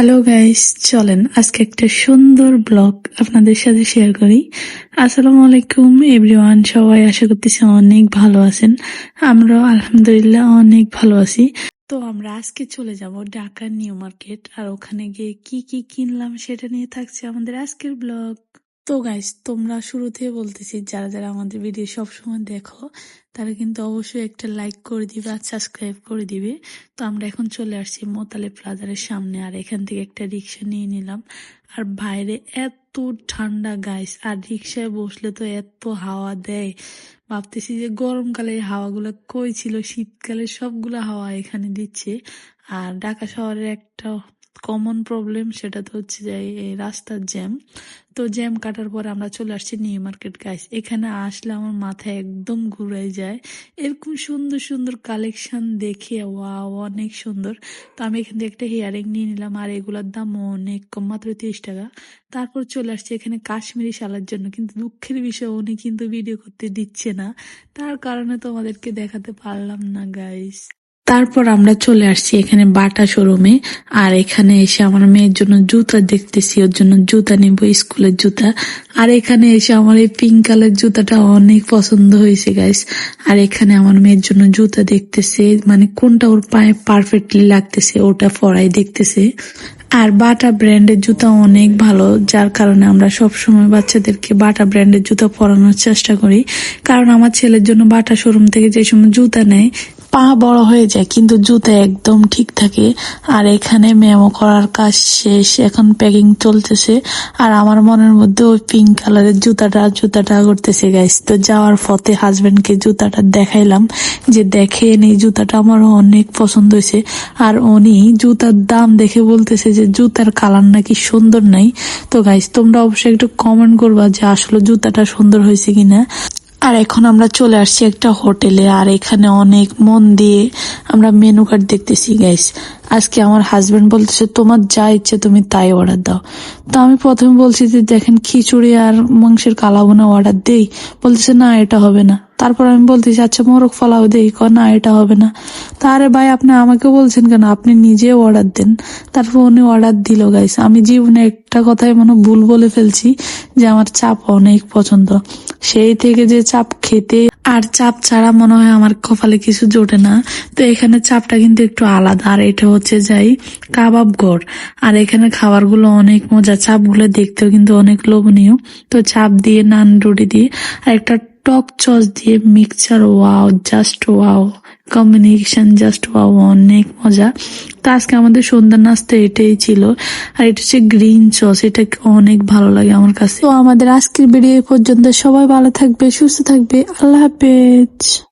Hello guys চলেন, আজকে একটা সুন্দর ব্লগ আপনাদের সাথে শেয়ার করি। আসসালামু আলাইকুম এভরিওয়ান সবাই আশা করতেছি অনেক ভালো আছেন। আমরাও আলহামদুলিল্লাহ অনেক ভালো আছি। তো আমরা আজকে চলে যাব ঢাকার নিউ মার্কেট, আর ওখানে গিয়ে কি কি কিনলাম সেটা নিয়ে থাকছে আমাদের আজকের ব্লগ। তো গাইস তোমরা শুরুতে বলতেছি, যারা যারা আমাদের ভিডিও সবসময় দেখো, তারা কিন্তু অবশ্যই একটা লাইক করে দিবে আর সাবস্ক্রাইব করে দিবে। তো আমরা এখন চলে আসছি মোতালে প্লাজারের সামনে, আর এখান থেকে একটা রিক্সা নিয়ে নিলাম। আর বাইরে এত ঠান্ডা গাইস আর রিক্সায় বসলে তো এত হাওয়া দেয়। ভাবতেছি যে গরমকালে এই হাওয়াগুলো কই ছিল? শীতকালে সবগুলো হাওয়া এখানে দিচ্ছে। আর ঢাকা শহরের একটা কমন প্রবলেম সেটা তো হচ্ছে যে এই রাস্তার জ্যাম তো জ্যাম কাটার পর আমরা চলে আসছি নিউ মার্কেট গাইস এখানে আসলে আমার মাথায় একদম ঘুরে যায়। এরকম সুন্দর সুন্দর কালেকশন দেখে ওয়াও অনেক সুন্দর। তো আমি এখান থেকে একটা হেয়ারিং নিয়ে নিলাম, আর এগুলোর দাম অনেক কম, মাত্র তিরিশ টাকা। তারপর চলে আসছি এখানে কাশ্মীরি শালার জন্য। কিন্তু দুঃখের বিষয়, উনি কিন্তু ভিডিও করতে দিচ্ছে না। তার কারণে তোমাদেরকে দেখাতে পারলাম না গাইস তারপর আমরা চলে আসছি এখানে বাটা শোরুমে। আর এখানে এসে আমার মেয়ের জন্য জুতা দেখতেছি, ওর জন্য জুতা নিব, স্কুলের জুতা। আর এখানে এসে আমার এই পিঙ্ক কালার জুতাটা অনেক পছন্দ হয়েছে গাইস আর এখানে আমার মেয়ের জন্য জুতা দেখতেছে মানে কোনটা ওর পায়ে পারফেক্টলি লাগতেছে, ওটা পরাই দেখতেছে। আর বাটা ব্র্যান্ডের জুতা অনেক ভালো, যার কারণে আমরা সব সময় বাচ্চাদেরকে বাটা ব্র্যান্ডের জুতা পরানোর চেষ্টা করি। কারণ আমার ছেলের জন্য বাটা শোরুম থেকে যে সময় জুতা নেয় পা বড় হয়ে যায়, কিন্তু জুতা একদম ঠিক থাকে। আর এখানে মেমো করার কাজ শেষ। এখন প্যাকিং চলতেছে। আর আমার মনের মধ্যে ওই পিঙ্ক কালারের জুতাটা জুতাটা করতেছে গাইস তো যাওয়ার পথে হাজবেন্ডকে জুতাটা দেখাইলাম। যে দেখেন এই জুতাটা আমার অনেক পছন্দ হয়েছে। আর উনি জুতার দাম দেখে বলতেছে যে জুতার কালার নাকি সুন্দর নাই। তো গাইস তোমরা অবশ্যই একটু কমেন্ট করবা যে আসলে জুতাটা সুন্দর হয়েছে কিনা। আর এখন আমরা চলে আসছি একটা হোটেলে, আর এখানে অনেক মন দিয়ে আমরা মেনু কার্ড দেখতেছি গাইস আজকে আমার হাজবেন্ড বলতেছে, তোমার যা ইচ্ছে তুমি তাই অর্ডার দাও। তো আমি প্রথমে বলছি যে, দেখেন, খিচুড়ি আর মাংসের কালাবোনা অর্ডার দেই। বলতেছে, না, এটা হবে না। তারপর আমি বলতেছি আচ্ছা মোরগ ফলাও দেই। ক না, এটা হবে না। তারে ভাই, আপনি আমাকে বলছেন কেন? আপনি নিজে অর্ডার দেন। তারপর উনি অর্ডার দিল গাইস আমি জীবনে একটা কথাই মনে ভুল বলে ফেলছি যে, আমার চাপ অনেক পছন্দ। সেই থেকে যে চাপ খেতে আর চাপ ছাড়া মনে হয় আমার কপালে কিছু জোটে না। তো এখানে চাপটা কিন্তু একটু আলাদা। আর এটা হচ্ছে যাই কাবাব ঘর আর এখানে খাবারগুলো অনেক মজা। চাপগুলো দেখতেও কিন্তু অনেক লোভনীয়। তো চাপ দিয়ে, নান রুটি দিয়ে আর একটা টক চস দিয়ে mixture wow just wow combination just wow অনেক মজা। তো আজকে আমাদের সন্ধ্যার নাস্তা এটাই ছিল। আর এটা হচ্ছে গ্রিন চস। এটা অনেক ভালো লাগে আমার কাছে। তো আমাদের আজকের ভিডিও পর্যন্ত। সবাই ভালো থাকবে, সুস্থ থাকবে। আল্লাহ হাফেজ।